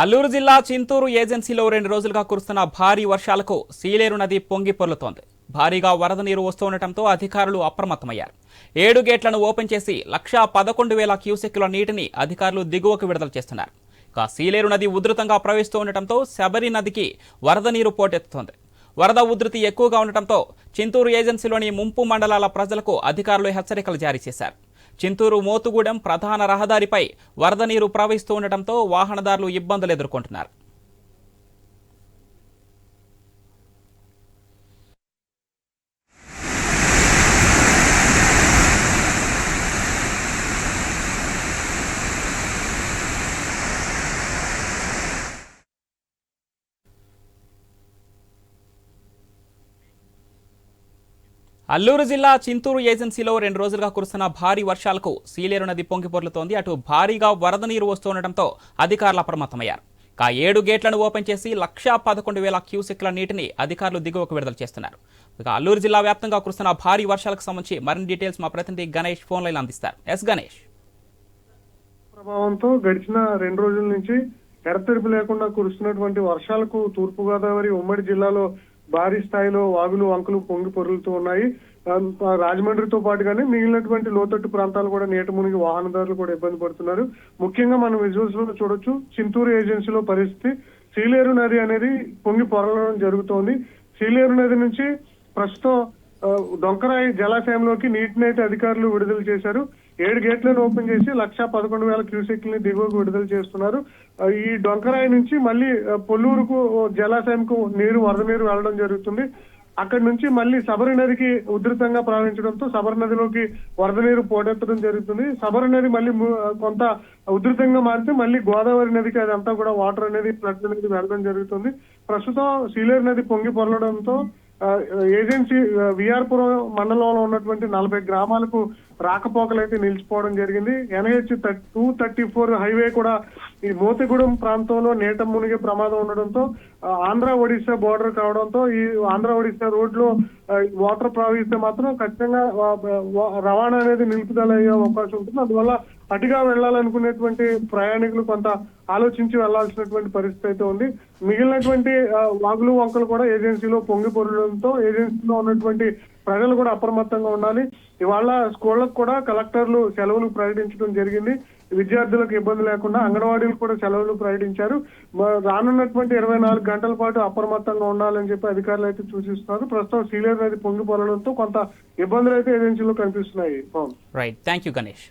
అల్లూరు జిల్లా చింతూరు ఏజెన్సీలో రెండు రోజులుగా కురుస్తున్న భారీ వర్షాలకు సీలేరు నది పొంగి పొర్లుతోంది. భారీగా వరద నీరు వస్తుండటంతో అధికారులు అప్రమత్తమయ్యారు. ఏడు గేట్లను ఓపెన్ చేసి లక్షా పదకొండు వేల క్యూసెక్కుల నీటిని అధికారులు దిగువకు విడుదల చేస్తున్నారు. ఇక సీలేరు నది ఉధృతంగా ప్రవహిస్తూ ఉండటంతో శబరి నదికి వరద నీరు పోటెత్తుతోంది. వరద ఉధృతి ఎక్కువగా ఉండటంతో చింతూరు ఏజెన్సీలోని ముంపు మండలాల ప్రజలకు అధికారులు హెచ్చరికలు జారీ చేశారు. చింతూరు మోతుగూడెం ప్రధాన రహదారిపై వరద నీరు ప్రవహిస్తూ ఉండటంతో వాహనదారులు ఇబ్బందులు ఎదుర్కొంటున్నారు. అల్లూరు జిల్లా చింతూరు ఏజెన్సీలో రెండు రోజులుగా కురుస్తున్న భారీ వర్షాలకు సీలేరు నది పొంగిపొర్లుతోంది. అటు భారీగా వరద నీరు వస్తుండటంతో అధికారులు అప్రమత్తమయ్యారు. కా ఏడు గేట్లను ఓపెన్ చేసి లక్షా పదకొండు వేల క్యూసెక్ల నీటిని అధికారులు దిగువకు విడుదల చేస్తున్నారు. ఇక అల్లూరు జిల్లా వ్యాప్తంగా కురుస్తున్న భారీ వర్షాలకు సంబంధించి మరిన్ని డీటెయిల్స్ మా ప్రతినిధి గణేష్ ఫోన్ లైన్ అందిస్తారు. ఎస్ గణేష్. ప్రభావంతో గడిచిన రెండు రోజుల నుంచి ఎడతెరిపి లేకుండా కురుస్తున్నటువంటి వర్షాలకు తూర్పుగోదావరి ఉమ్మడి జిల్లాలో భారీ స్థాయిలో వాగులు వంకలు పొంగి పొరులుతూ ఉన్నాయి. ఆ, రాజమండ్రితో పాటుగానే మిగిలినటువంటి లోతట్టు ప్రాంతాలు కూడా నీట మునిగి వాహనదారులు కూడా ఇబ్బంది పడుతున్నారు. ముఖ్యంగా మనం విజువల్స్లో చూడొచ్చు చింతూరు ఏజెన్సీలో పరిస్థితి సీలేరు నది అనేది పొంగి పొరలడం జరుగుతోంది. సీలేరు నది నుంచి ప్రస్తుతం దొంకరాయి డొంకరాయి జలాశయంలోకి నీటినైతే అధికారులు విడుదల చేశారు. ఏడు గేట్లను ఓపెన్ చేసి లక్ష పదకొండు వేల క్యూసెక్లని దిగువకు విడుదల చేస్తున్నారు. ఈ డొంకరాయి నుంచి మళ్ళీ పొల్లూరుకు జలాశయంకు నీరు వరద నీరు వెళ్ళడం జరుగుతుంది. అక్కడి నుంచి మళ్ళీ సబరి నదికి ఉధృతంగా ప్రవహించడంతో సబరి నదిలోకి వరద నీరు పోటెత్తడం జరుగుతుంది. సబరి నది మళ్ళీ కొంత ఉధృతంగా మారితే మళ్ళీ గోదావరి నదికి అదంతా కూడా వాటర్ అనేది ఫ్లడ్ అనేది వెళ్ళడం జరుగుతుంది. ప్రస్తుతం సీలేరు నది పొంగి పొరలడంతో ఏజెన్సీ విఆర్పురం మండలంలో ఉన్నటువంటి నలభై గ్రామాలకు రాకపోకలు అయితే నిలిచిపోవడం జరిగింది. NH two thirty four highway కూడా ఈ మోతిగూడెం ప్రాంతంలో నీట మునిగే ప్రమాదం ఉండడంతో ఆంధ్ర ఒడిశా బోర్డర్ కావడంతో ఈ ఆంధ్ర ఒడిశా రోడ్లో వాటర్ ప్రవహిస్తే మాత్రం ఖచ్చితంగా రవాణా అనేది నిలుపుదల అయ్యే అవకాశం ఉంటుంది. అందువల్ల అటుగా వెళ్ళాలనుకునేటువంటి ప్రయాణికులు కొంత ఆలోచించి వెళ్ళాల్సినటువంటి పరిస్థితి అయితే ఉంది. మిగిలినటువంటి వాగులు వంకలు కూడా ఏజెన్సీలో పొంగి పొరడంతో ఏజెన్సీలో ఉన్నటువంటి ప్రజలు కూడా అప్రమత్తంగా ఉండాలి. ఇవాళ స్కూళ్ళకు కూడా కలెక్టర్లు సెలవులు ప్రకటించడం జరిగింది. విద్యార్థులకు ఇబ్బంది లేకుండా అంగన్వాడీలు కూడా సెలవులు ప్రకటించారు. రానున్నటువంటి ఇరవై నాలుగు గంటల పాటు అప్రమత్తంగా ఉండాలని చెప్పి అధికారులు అయితే సూచిస్తున్నారు. ప్రస్తుతం సీలేరు నది పొంగిపోలడంతో కొంత ఇబ్బందులు అయితే ఏజెన్సీలో కనిపిస్తున్నాయి. Right thank you Ganesh